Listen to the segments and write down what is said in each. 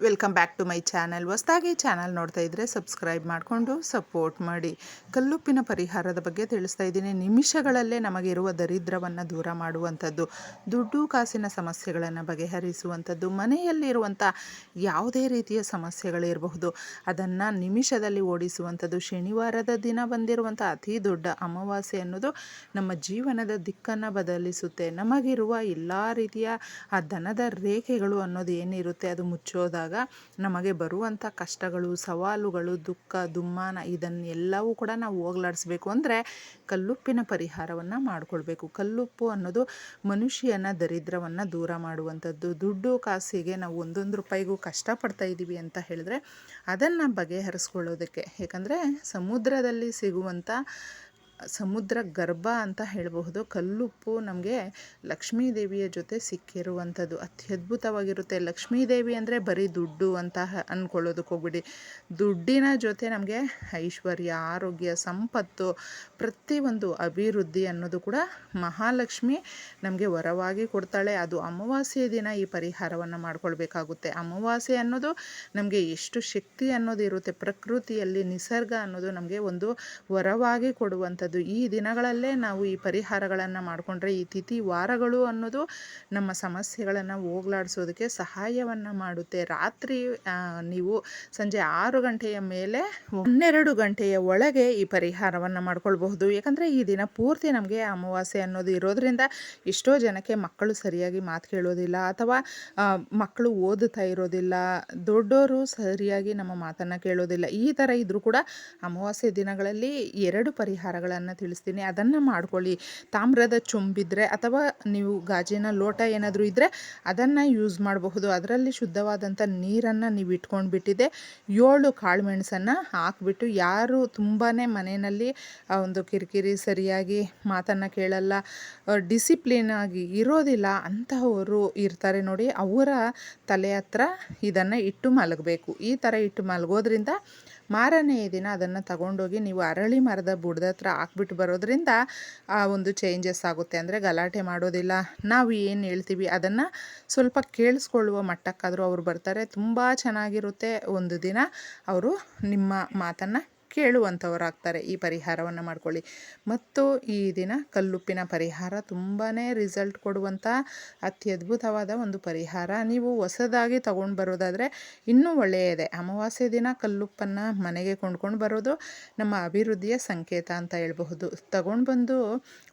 Welcome back to my channel ಹೊಸ್ತಾಗಿ channel ನೋಡ್ತಾ ಇದ್ದರೆ ಸಬ್ಸ್ಕ್ರೈಬ್ ಮಾಡಿಕೊಂಡು ಸಪೋರ್ಟ್ ಮಾಡಿ. ಕಲ್ಲುಪ್ಪಿನ ಪರಿಹಾರದ ಬಗ್ಗೆ ತಿಳಿಸ್ತಾ ಇದ್ದೀನಿ. ನಿಮಿಷಗಳಲ್ಲೇ ನಮಗಿರುವ ದರಿದ್ರವನ್ನು ದೂರ ಮಾಡುವಂಥದ್ದು, ದುಡ್ಡು ಕಾಸಿನ ಸಮಸ್ಯೆಗಳನ್ನು ಬಗೆಹರಿಸುವಂಥದ್ದು, ಮನೆಯಲ್ಲಿರುವಂಥ ಯಾವುದೇ ರೀತಿಯ ಸಮಸ್ಯೆಗಳಿರಬಹುದು, ಅದನ್ನು ನಿಮಿಷದಲ್ಲಿ ಓಡಿಸುವಂಥದ್ದು, ಶನಿವಾರದ ದಿನ ಬಂದಿರುವಂಥ ಅತಿ ದೊಡ್ಡ ಅಮಾವಾಸ್ಯೆ ಅನ್ನೋದು ನಮ್ಮ ಜೀವನದ ದಿಕ್ಕನ್ನು ಬದಲಿಸುತ್ತೆ. ನಮಗಿರುವ ಎಲ್ಲ ರೀತಿಯ ಆ ದನದ ರೇಖೆಗಳು ಅನ್ನೋದು ಏನಿರುತ್ತೆ, ಅದು ಮುಚ್ಚೋದಾಗ ನಮಗೆ ಬರುವಂಥ ಕಷ್ಟಗಳು, ಸವಾಲುಗಳು, ದುಃಖ, ದುಮ್ಮಾನ ಇದನ್ನೆಲ್ಲವೂ ಕೂಡ ನಾವು ಹೋಗ್ಲಾಡಿಸ್ಬೇಕು ಅಂದರೆ ಕಲ್ಲುಪ್ಪಿನ ಪರಿಹಾರವನ್ನು ಮಾಡಿಕೊಳ್ಬೇಕು. ಕಲ್ಲುಪ್ಪು ಅನ್ನೋದು ಮನುಷ್ಯನ ದರಿದ್ರವನ್ನು ದೂರ ಮಾಡುವಂಥದ್ದು. ದುಡ್ಡು ಕಾಸಿಗೆ ನಾವು ಒಂದೊಂದು ರೂಪಾಯಿಗೂ ಕಷ್ಟಪಡ್ತಾ ಇದ್ದೀವಿ ಅಂತ ಹೇಳಿದ್ರೆ ಅದನ್ನು ಬಗೆಹರಿಸ್ಕೊಳ್ಳೋದಕ್ಕೆ. ಯಾಕಂದರೆ ಸಮುದ್ರದಲ್ಲಿ ಸಿಗುವಂಥ ಸಮುದ್ರ ಗರ್ಭ ಅಂತ ಹೇಳಬಹುದು. ಕಲ್ಲುಪ್ಪು ನಮಗೆ ಲಕ್ಷ್ಮೀ ದೇವಿಯ ಜೊತೆ ಸಿಕ್ಕಿರುವಂಥದ್ದು. ಅತ್ಯದ್ಭುತವಾಗಿರುತ್ತೆ. ಲಕ್ಷ್ಮೀ ದೇವಿ ಅಂದರೆ ಬರೀ ದುಡ್ಡು ಅಂತ ಅಂದ್ಕೊಳ್ಳೋದಕ್ಕೆ ಹೋಗ್ಬಿಡಿ. ದುಡ್ಡಿನ ಜೊತೆ ನಮಗೆ ಐಶ್ವರ್ಯ, ಆರೋಗ್ಯ, ಸಂಪತ್ತು, ಪ್ರತಿಯೊಂದು ಅಭಿವೃದ್ಧಿ ಅನ್ನೋದು ಕೂಡ ಮಹಾಲಕ್ಷ್ಮಿ ನಮಗೆ ವರವಾಗಿ ಕೊಡ್ತಾಳೆ. ಅದು ಅಮಾವಾಸ್ಯೆ ದಿನ ಈ ಪರಿಹಾರವನ್ನು ಮಾಡ್ಕೊಳ್ಬೇಕಾಗುತ್ತೆ. ಅಮಾವಾಸ್ಯೆ ಅನ್ನೋದು ನಮಗೆ ಎಷ್ಟು ಶಕ್ತಿ ಅನ್ನೋದು ಇರುತ್ತೆ. ಪ್ರಕೃತಿಯಲ್ಲಿ ನಿಸರ್ಗ ಅನ್ನೋದು ನಮಗೆ ಒಂದು ವರವಾಗಿ ಕೊಡುವಂಥದ್ದು ಈ ದಿನಗಳಲ್ಲೇ ನಾವು ಈ ಪರಿಹಾರಗಳನ್ನು ಮಾಡಿಕೊಂಡ್ರೆ ಈ ತಿಥಿ ವಾರಗಳು ಅನ್ನೋದು ನಮ್ಮ ಸಮಸ್ಯೆಗಳನ್ನು ಹೋಗ್ಲಾಡಿಸೋದಕ್ಕೆ ಸಹಾಯವನ್ನು ಮಾಡುತ್ತೆ. ರಾತ್ರಿ ನೀವು ಸಂಜೆ ಆರು ಗಂಟೆಯ ಮೇಲೆ ಹನ್ನೆರಡು ಗಂಟೆಯ ಒಳಗೆ ಈ ಪರಿಹಾರವನ್ನು ಮಾಡ್ಕೊಳ್ಬಹುದು. ಯಾಕಂದರೆ ಈ ದಿನ ಪೂರ್ತಿ ನಮಗೆ ಅಮಾವಾಸ್ಯೆ ಅನ್ನೋದು ಇರೋದ್ರಿಂದ ಎಷ್ಟೋ ಜನಕ್ಕೆ ಮಕ್ಕಳು ಸರಿಯಾಗಿ ಮಾತು ಕೇಳೋದಿಲ್ಲ ಅಥವಾ ಮಕ್ಕಳು ಓದುತ್ತಾ ಇರೋದಿಲ್ಲ ದೊಡ್ಡವರು ಸರಿಯಾಗಿ ನಮ್ಮ ಮಾತನ್ನು ಕೇಳೋದಿಲ್ಲ. ಈ ಥರ ಇದ್ದರೂ ಕೂಡ ಅಮಾವಾಸ್ಯೆ ದಿನಗಳಲ್ಲಿ ಎರಡು ಪರಿಹಾರಗಳನ್ನು ತಿಳಿಸ್ತೀನಿ, ಅದನ್ನು ಮಾಡ್ಕೊಳ್ಳಿ. ತಾಮ್ರದ ಚೊಂಬಿದ್ರೆ ಅಥವಾ ನೀವು ಗಾಜಿನ ಲೋಟ ಏನಾದರೂ ಇದ್ದರೆ ಅದನ್ನು ಯೂಸ್ ಮಾಡಬಹುದು. ಅದರಲ್ಲಿ ಶುದ್ಧವಾದಂಥ ನೀರನ್ನು ನೀವು ಇಟ್ಕೊಂಡು ಬಿಟ್ಟಿದೆ ಏಳು ಕಾಳುಮೆಣಸನ್ನು ಹಾಕಿಬಿಟ್ಟು ಯಾರು ತುಂಬಾ ಮನೆಯಲ್ಲಿ ಒಂದು ಕಿರಿಕಿರಿ ಸರಿಯಾಗಿ ಮಾತನ್ನು ಕೇಳಲ್ಲ ಡಿಸಿಪ್ಲಿನ್ ಆಗಿ ಇರೋದಿಲ್ಲ, ಅಂತಹವರು ಇರ್ತಾರೆ ನೋಡಿ, ಅವರ ತಲೆ ಹತ್ರ ಇದನ್ನು ಇಟ್ಟು ಮಲಗಬೇಕು. ಈ ಥರ ಇಟ್ಟು ಮಲಗೋದ್ರಿಂದ ಮಾರನೆಯ ದಿನ ಅದನ್ನು ತಗೊಂಡೋಗಿ ನೀವು ಅರಳಿ ಮರದ ಬುಡದ ಹತ್ರ ಹಾಕ್ಬಿಟ್ಟು ಬರೋದ್ರಿಂದ ಆ ಒಂದು ಚೇಂಜಸ್ ಆಗುತ್ತೆ. ಅಂದರೆ ಗಲಾಟೆ ಮಾಡೋದಿಲ್ಲ. ನಾವು ಏನು ಹೇಳ್ತೀವಿ ಅದನ್ನು ಸ್ವಲ್ಪ ಕೇಳಿಸ್ಕೊಳ್ಳುವ ಮಟ್ಟಕ್ಕಾದರೂ ಅವರು ಬರ್ತಾರೆ. ತುಂಬ ಚೆನ್ನಾಗಿರುತ್ತೆ ಒಂದು ದಿನ. ಅವರು ನಿಮ್ಮ ಮಾತನ್ನು ಕೇಳುವಂಥವರಾಗ್ತಾರೆ. ಈ ಪರಿಹಾರವನ್ನು ಮಾಡ್ಕೊಳ್ಳಿ. ಮತ್ತು ಈ ದಿನ ಕಲ್ಲುಪ್ಪಿನ ಪರಿಹಾರ ತುಂಬಾ ರಿಸಲ್ಟ್ ಕೊಡುವಂಥ ಅತ್ಯದ್ಭುತವಾದ ಒಂದು ಪರಿಹಾರ. ನೀವು ಹೊಸದಾಗಿ ತಗೊಂಡು ಬರೋದಾದರೆ ಇನ್ನೂ ಒಳ್ಳೆಯದೇ. ಅಮಾವಾಸ್ಯೆ ದಿನ ಕಲ್ಲುಪ್ಪನ್ನು ಮನೆಗೆ ಕೊಂಡ್ಕೊಂಡು ಬರೋದು ನಮ್ಮ ಅಭಿವೃದ್ಧಿಯ ಸಂಕೇತ ಅಂತ ಹೇಳ್ಬಹುದು. ತಗೊಂಡು ಬಂದು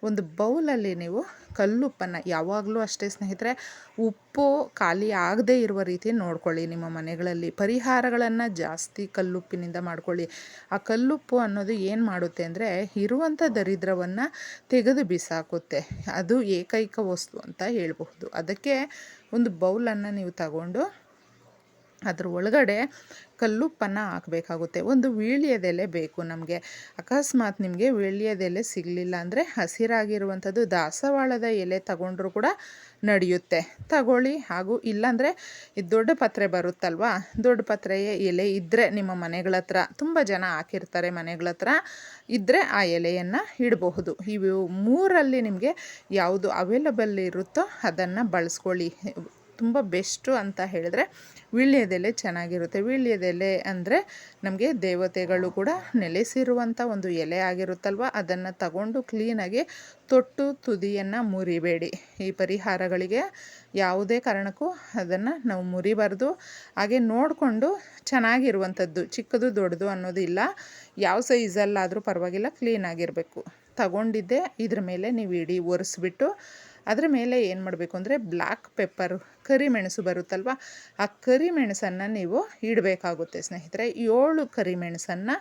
ಒಂದು ಬೌಲಲ್ಲಿ ನೀವು ಕಲ್ಲುಪ್ಪನ್ನು ಯಾವಾಗಲೂ ಅಷ್ಟೇ ಸ್ನೇಹಿತರೆ, ಉಪ್ಪು ಖಾಲಿ ಆಗದೇ ಇರುವ ರೀತಿ ನೋಡ್ಕೊಳ್ಳಿ ನಿಮ್ಮ ಮನೆಗಳಲ್ಲಿ. ಪರಿಹಾರಗಳನ್ನು ಜಾಸ್ತಿ ಕಲ್ಲುಪ್ಪಿನಿಂದ ಮಾಡ್ಕೊಳ್ಳಿ. ಆ ಕಲ್ಲುಪ್ಪು ಅನ್ನೋದು ಏನು ಮಾಡುತ್ತೆ ಅಂದರೆ ಇರುವಂಥ ದರಿದ್ರವನ್ನು ತೆಗೆದು ಬಿಸಾಕುತ್ತೆ. ಅದು ಏಕೈಕ ವಸ್ತು ಅಂತ ಹೇಳಬಹುದು. ಅದಕ್ಕೆ ಒಂದು ಬೌಲನ್ನು ನೀವು ತಗೊಂಡು ಅದ್ರ ಒಳಗಡೆ ಕಲ್ಲುಪ್ಪನ್ನು ಹಾಕಬೇಕಾಗುತ್ತೆ. ಒಂದು ವೀಳ್ಯದೆಲೆ ಬೇಕು ನಮಗೆ. ಅಕಸ್ಮಾತ್ ನಿಮಗೆ ವೀಳ್ಯದೆಲೆ ಸಿಗಲಿಲ್ಲ ಅಂದರೆ ಹಸಿರಾಗಿರುವಂಥದ್ದು ದಾಸವಾಳದ ಎಲೆ ತಗೊಂಡ್ರೂ ಕೂಡ ನಡೆಯುತ್ತೆ. ತಗೊಳ್ಳಿ. ಹಾಗೂ ಇಲ್ಲಾಂದರೆ ಇದು ದೊಡ್ಡ ಪತ್ರೆ ಬರುತ್ತಲ್ವಾ? ದೊಡ್ಡ ಪತ್ರೆಯ ಎಲೆ ಇದ್ದರೆ ನಿಮ್ಮ ಮನೆಗಳ ಹತ್ರ, ತುಂಬ ಜನ ಹಾಕಿರ್ತಾರೆ ಮನೆಗಳ ಹತ್ರ ಇದ್ದರೆ ಆ ಎಲೆಯನ್ನು ಇಡಬಹುದು. ಇವು ಮೂರಲ್ಲಿ ನಿಮಗೆ ಯಾವುದು ಅವೈಲಬಲ್ ಇರುತ್ತೋ ಅದನ್ನು ಬಳಸ್ಕೊಳ್ಳಿ. ತುಂಬ ಬೆಸ್ಟು ಅಂತ ಹೇಳಿದ್ರೆ ವೀಳ್ಯದೆಲೆ ಚೆನ್ನಾಗಿರುತ್ತೆ. ವೀಳ್ಯದೆಲೆ ಅಂದರೆ ನಮಗೆ ದೇವತೆಗಳು ಕೂಡ ನೆಲೆಸಿರುವಂಥ ಒಂದು ಎಲೆ ಆಗಿರುತ್ತಲ್ವ? ಅದನ್ನು ತಗೊಂಡು ಕ್ಲೀನಾಗಿ ತೊಟ್ಟು ತುದಿಯನ್ನು ಮುರಿಬೇಡಿ. ಈ ಪರಿಹಾರಗಳಿಗೆ ಯಾವುದೇ ಕಾರಣಕ್ಕೂ ಅದನ್ನು ನಾವು ಮುರಿಬಾರ್ದು. ಹಾಗೆ ನೋಡಿಕೊಂಡು ಚೆನ್ನಾಗಿರುವಂಥದ್ದು, ಚಿಕ್ಕದು ದೊಡ್ಡದು ಅನ್ನೋದಿಲ್ಲ. ಯಾವ ಸೈಜಲ್ಲಾದರೂ ಪರವಾಗಿಲ್ಲ ಕ್ಲೀನಾಗಿರಬೇಕು ತಗೊಂಡಿದ್ದೆ, ಇದ್ರ ಮೇಲೆ ನೀವು ಇಡಿ ಒರೆಸ್ಬಿಟ್ಟು ಅದರ ಮೇಲೆ ಏನು ಮಾಡಬೇಕು ಅಂದರೆ ಬ್ಲ್ಯಾಕ್ ಪೆಪ್ಪರ್ ಕರಿಮೆಣಸು ಬರುತ್ತಲ್ವ? ಆ ಕರಿಮೆಣಸನ್ನು ನೀವು ಇಡಬೇಕಾಗುತ್ತೆ ಸ್ನೇಹಿತರೆ. ಏಳು ಕರಿಮೆಣಸನ್ನು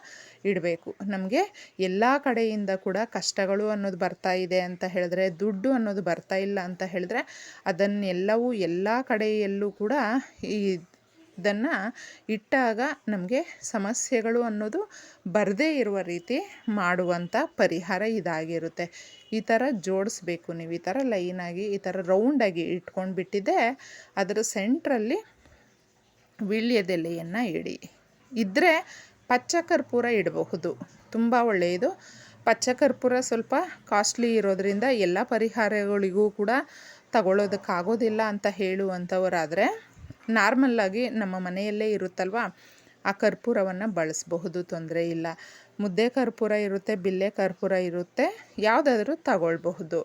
ಇಡಬೇಕು. ನಮಗೆ ಎಲ್ಲ ಕಡೆಯಿಂದ ಕೂಡ ಕಷ್ಟಗಳು ಅನ್ನೋದು ಬರ್ತಾ ಇದೆ ಅಂತ ಹೇಳಿದ್ರೆ, ದುಡ್ಡು ಅನ್ನೋದು ಬರ್ತಾ ಇಲ್ಲ ಅಂತ ಹೇಳಿದ್ರೆ, ಅದನ್ನೆಲ್ಲವೂ ಎಲ್ಲ ಕಡೆಯಲ್ಲೂ ಕೂಡ ಈ ಇದನ್ನು ಇಟ್ಟಾಗ ನಮಗೆ ಸಮಸ್ಯೆಗಳು ಅನ್ನೋದು ಬರದೇ ಇರುವ ರೀತಿ ಮಾಡುವಂಥ ಪರಿಹಾರ ಇದಾಗಿರುತ್ತೆ. ಈ ಥರ ಜೋಡಿಸ್ಬೇಕು ನೀವು, ಈ ಥರ ಲೈನಾಗಿ ಈ ಥರ ರೌಂಡಾಗಿ ಇಟ್ಕೊಂಡು ಬಿಟ್ಟಿದ್ದೆ ಅದರ ಸೆಂಟ್ರಲ್ಲಿ ವೀಳ್ಯದೆಲೆಯನ್ನು ಇಡಿ. ಇದ್ದರೆ ಪಚ್ಚ ಕರ್ಪೂರ ಇಡಬಹುದು, ತುಂಬ ಒಳ್ಳೆಯದು. ಪಚ್ಚ ಕರ್ಪೂರ ಸ್ವಲ್ಪ ಕಾಸ್ಟ್ಲಿ ಇರೋದರಿಂದ ಎಲ್ಲ ಪರಿಹಾರಗಳಿಗೂ ಕೂಡ ತಗೊಳ್ಳೋದಕ್ಕಾಗೋದಿಲ್ಲ ಅಂತ ಹೇಳುವಂಥವರಾದರೆ ನಾರ್ಮಲ್ಲಾಗಿ ನಮ್ಮ ಮನೆಯಲ್ಲೇ ಇರುತ್ತಲ್ವ? ಆ ಕರ್ಪೂರವನ್ನು ಬಳಸಬಹುದು, ತೊಂದರೆ ಇಲ್ಲ. ಮುದ್ದೆ ಕರ್ಪೂರ ಇರುತ್ತೆ, ಬಿಲ್ಲೆ ಕರ್ಪೂರ ಇರುತ್ತೆ, ಯಾವುದಾದ್ರೂ ತಗೊಳ್ಬಹುದು.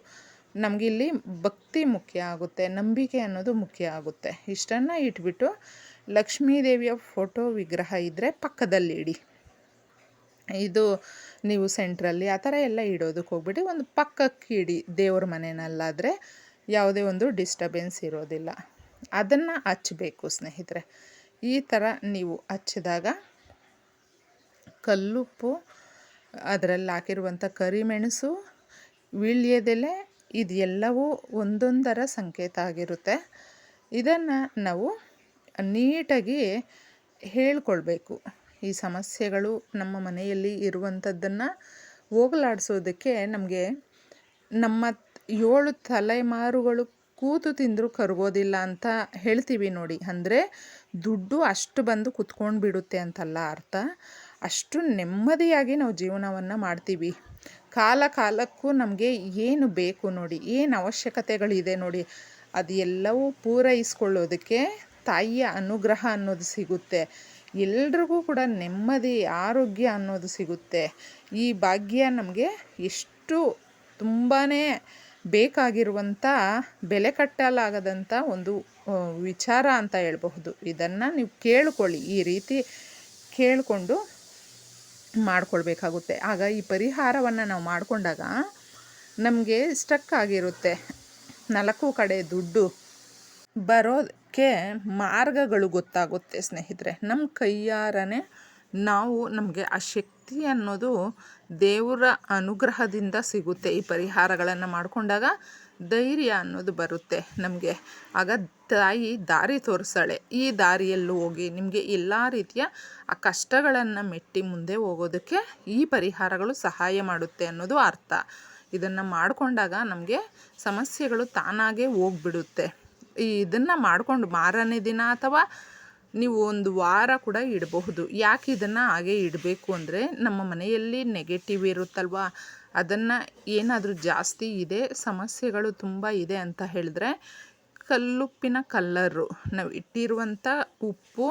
ನಮಗಿಲ್ಲಿ ಭಕ್ತಿ ಮುಖ್ಯ ಆಗುತ್ತೆ, ನಂಬಿಕೆ ಅನ್ನೋದು ಮುಖ್ಯ ಆಗುತ್ತೆ. ಇಷ್ಟನ್ನು ಇಟ್ಬಿಟ್ಟು ಲಕ್ಷ್ಮೀ ದೇವಿಯ ಫೋಟೋ ವಿಗ್ರಹ ಇದ್ದರೆ ಪಕ್ಕದಲ್ಲಿ ಇಡಿ ಇದು ನೀವು ಸೆಂಟ್ರಲ್ಲಿ ಆ ಥರ ಎಲ್ಲ ಇಡೋದಕ್ಕೆ ಹೋಗ್ಬಿಟ್ಟು ಒಂದು ಪಕ್ಕಕ್ಕೆ ಇಡಿ ದೇವ್ರ ಮನೆಯಲ್ಲಾದರೆ ಯಾವುದೇ ಒಂದು ಡಿಸ್ಟರ್ಬೆನ್ಸ್ ಇರೋದಿಲ್ಲ. ಅದನ್ನು ಹಚ್ಚಬೇಕು ಸ್ನೇಹಿತರೆ. ಈ ಥರ ನೀವು ಹಚ್ಚಿದಾಗ ಕಲ್ಲುಪ್ಪು, ಅದರಲ್ಲಿ ಹಾಕಿರುವಂಥ ಕರಿಮೆಣಸು, ವೀಳ್ಯದೆಲೆ ಇದೆಲ್ಲವೂ ಒಂದೊಂದರ ಸಂಕೇತ ಆಗಿರುತ್ತೆ. ಇದನ್ನು ನಾವು ನೀಟಾಗಿ ಹೇಳ್ಕೊಳ್ಬೇಕು. ಈ ಸಮಸ್ಯೆಗಳು ನಮ್ಮ ಮನೆಯಲ್ಲಿ ಇರುವಂಥದ್ದನ್ನು ಹೋಗಲಾಡಿಸೋದಕ್ಕೆ ನಮಗೆ ನಮ್ಮ ಏಳು ತಲೆಮಾರುಗಳು ಕೂತು ತಿಂದರೂ ಕರಗೋದಿಲ್ಲ ಅಂತ ಹೇಳ್ತೀವಿ ನೋಡಿ. ಅಂದರೆ ದುಡ್ಡು ಅಷ್ಟು ಬಂದು ಕುತ್ಕೊಂಡು ಬಿಡುತ್ತೆ ಅಂತಲ್ಲ ಅರ್ಥ? ಅಷ್ಟು ನೆಮ್ಮದಿಯಾಗಿ ನಾವು ಜೀವನವನ್ನು ಮಾಡ್ತೀವಿ. ಕಾಲ ಕಾಲಕ್ಕೂ ನಮಗೆ ಏನು ಬೇಕು ನೋಡಿ, ಏನು ಅವಶ್ಯಕತೆಗಳಿದೆ ನೋಡಿ ಅದು ಎಲ್ಲವೂ ಪೂರೈಸ್ಕೊಳ್ಳೋದಕ್ಕೆ ತಾಯಿಯ ಅನುಗ್ರಹ ಅನ್ನೋದು ಸಿಗುತ್ತೆ. ಎಲ್ರಿಗೂ ಕೂಡ ನೆಮ್ಮದಿ, ಆರೋಗ್ಯ ಅನ್ನೋದು ಸಿಗುತ್ತೆ. ಈ ಭಾಗ್ಯ ನಮಗೆ ಎಷ್ಟು ತುಂಬಾ ಬೇಕಾಗಿರುವಂಥ ಬೆಲೆ ಕಟ್ಟಲಾಗದಂಥ ಒಂದು ವಿಚಾರ ಅಂತ ಹೇಳ್ಬಹುದು. ಇದನ್ನು ನೀವು ಕೇಳಿಕೊಳ್ಳಿ. ಈ ರೀತಿ ಕೇಳಿಕೊಂಡು ಮಾಡ್ಕೊಳ್ಬೇಕಾಗುತ್ತೆ. ಆಗ ಈ ಪರಿಹಾರವನ್ನು ನಾವು ಮಾಡಿಕೊಂಡಾಗ ನಮಗೆ ಸ್ಟಕ್ ಆಗಿರುತ್ತೆ. ನಾಲ್ಕು ಕಡೆ ದುಡ್ಡು ಬರೋದಕ್ಕೆ ಮಾರ್ಗಗಳು ಗೊತ್ತಾಗುತ್ತೆ ಸ್ನೇಹಿತರೆ. ನಮ್ಮ ಕೈಯಾರನೇ ನಾವು ನಮಗೆ ಆ ಅನ್ನೋದು ದೇವರ ಅನುಗ್ರಹದಿಂದ ಸಿಗುತ್ತೆ. ಈ ಪರಿಹಾರಗಳನ್ನು ಮಾಡಿಕೊಂಡಾಗ ಧೈರ್ಯ ಅನ್ನೋದು ಬರುತ್ತೆ ನಮಗೆ. ಆಗ ತಾಯಿ ದಾರಿ ತೋರಿಸಾಳೆ. ಈ ದಾರಿಯಲ್ಲೂ ಹೋಗಿ ನಿಮಗೆ ಎಲ್ಲ ರೀತಿಯ ಆ ಕಷ್ಟಗಳನ್ನು ಮೆಟ್ಟಿ ಮುಂದೆ ಹೋಗೋದಕ್ಕೆ ಈ ಪರಿಹಾರಗಳು ಸಹಾಯ ಮಾಡುತ್ತೆ ಅನ್ನೋದು ಅರ್ಥ. ಇದನ್ನು ಮಾಡಿಕೊಂಡಾಗ ನಮಗೆ ಸಮಸ್ಯೆಗಳು ತಾನಾಗೇ ಹೋಗ್ಬಿಡುತ್ತೆ. ಈ ಇದನ್ನು ಮಾಡಿಕೊಂಡು ಮಾರನೇ ದಿನ ಅಥವಾ ನೀವು ಒಂದು ವಾರ ಕೂಡ ಇಡಬಹುದು. ಯಾಕೆ ಇದನ್ನು ಹಾಗೆ ಇಡಬೇಕು ಅಂದರೆ ನಮ್ಮ ಮನೆಯಲ್ಲಿ ನೆಗೆಟಿವ್ ಇರುತ್ತಲ್ವ? ಅದನ್ನು ಏನಾದರೂ ಜಾಸ್ತಿ ಇದೆ, ಸಮಸ್ಯೆಗಳು ತುಂಬ ಇದೆ ಅಂತ ಹೇಳಿದ್ರೆ ಕಲ್ಲುಪ್ಪಿನ ಕಲ್ಲರು ನಾವು ಇಟ್ಟಿರುವಂಥ ಉಪ್ಪು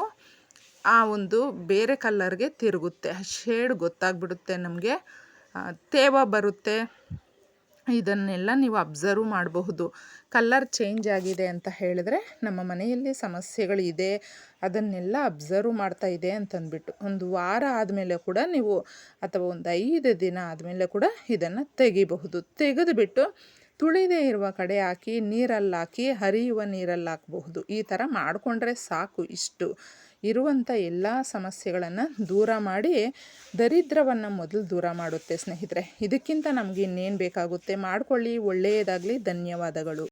ಆ ಒಂದು ಬೇರೆ ಕಲ್ಲರ್ಗೆ ತಿರುಗುತ್ತೆ. ಶೇಡ್ ಗೊತ್ತಾಗ್ಬಿಡುತ್ತೆ ನಮಗೆ. ತೇವ ಬರುತ್ತೆ. ಇದನ್ನೆಲ್ಲ ನೀವು ಅಬ್ಸರ್ವ್ ಮಾಡಬಹುದು. ಕಲ್ಲರ್ ಚೇಂಜ್ ಆಗಿದೆ ಅಂತ ಹೇಳಿದ್ರೆ ನಮ್ಮ ಮನೆಯಲ್ಲಿ ಸಮಸ್ಯೆಗಳಿದೆ ಅದನ್ನೆಲ್ಲ ಅಬ್ಸರ್ವ್ ಮಾಡ್ತಾ ಇದೆ ಅಂತಂದ್ಬಿಟ್ಟು ಒಂದು ವಾರ ಆದಮೇಲೆ ಕೂಡ ನೀವು ಅಥವಾ ಒಂದು ಐದು ದಿನ ಆದಮೇಲೆ ಕೂಡ ಇದನ್ನು ತೆಗಿಬಹುದು. ತೆಗೆದುಬಿಟ್ಟು ತುಳಿದೇ ಇರುವ ಕಡೆ ಹಾಕಿ ನೀರಲ್ಲಾಕಿ ಹರಿಯುವ ನೀರಲ್ಲಿ ಹಾಕಬಹುದು ಈ ಥರ ಮಾಡಿಕೊಂಡ್ರೆ ಸಾಕು ಇಷ್ಟು. ಇರುವಂಥ ಎಲ್ಲ ಸಮಸ್ಯೆಗಳನ್ನು ದೂರ ಮಾಡಿ ದರಿದ್ರವನ್ನು ಮೊದಲು ದೂರ ಮಾಡುತ್ತೆ ಸ್ನೇಹಿತರೆ. ಇದಕ್ಕಿಂತ ನಮಗೆ ಇನ್ನೇನು ಬೇಕಾಗುತ್ತೆ? ಮಾಡಿಕೊಳ್ಳಿ. ಒಳ್ಳೆಯದಾಗಲಿ ಧನ್ಯವಾದಗಳು.